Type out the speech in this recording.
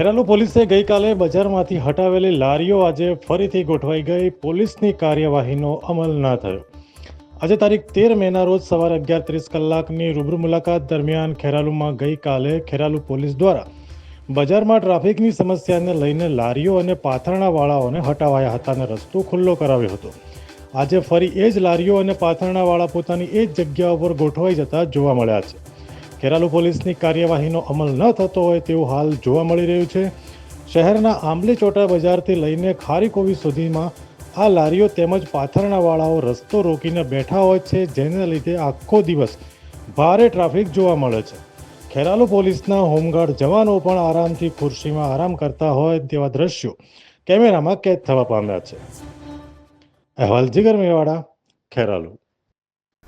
ખેરાલુ પોલીસે ગઈકાલે બજારમાંથી હટાવેલી લારીઓ આજે ફરીથી ગોઠવાઈ ગઈ. પોલીસની કાર્યવાહીનો અમલ ન થયો. આજે તારીખ તેર મેના રોજ સવારે અગિયાર ત્રીસ કલાકની રૂબરૂ મુલાકાત દરમિયાન ખેરાલુમાં ગઈકાલે ખેરાલુ પોલીસ દ્વારા બજારમાં ટ્રાફિકની સમસ્યાને લઈને લારીઓ અને પાથરણાવાળાઓને હટાવાયા હતા અને રસ્તો ખુલ્લો કરાવ્યો હતો. આજે ફરી એ જ લારીઓ અને પાથરણાવાળા પોતાની એ જ જગ્યા ઉપર ગોઠવાઈ જતા જોવા મળ્યા છે. ખેરાલુ પોલીસની કાર્યવાહીનો અમલ ન થતો હોય તેવું હાલ જોવા મળી રહ્યું છે. શહેરના આંબલી ચોટા બજારથી લઈને ખારીકોવી સુધીમાં આ લારીઓ તેમજ પાથરણાવાળાઓ રસ્તો રોકીને બેઠા હોય છે, જેને લીધે આખો દિવસ ભારે ટ્રાફિક જોવા મળે છે. ખેરાલુ પોલીસના હોમગાર્ડ જવાનો પણ આરામથી ખુરશીમાં આરામ કરતા હોય તેવા દ્રશ્યો કેમેરામાં કેદ થવા પામ્યા છે. અહેવાલ જીગર મેવાડા ખેરાલુ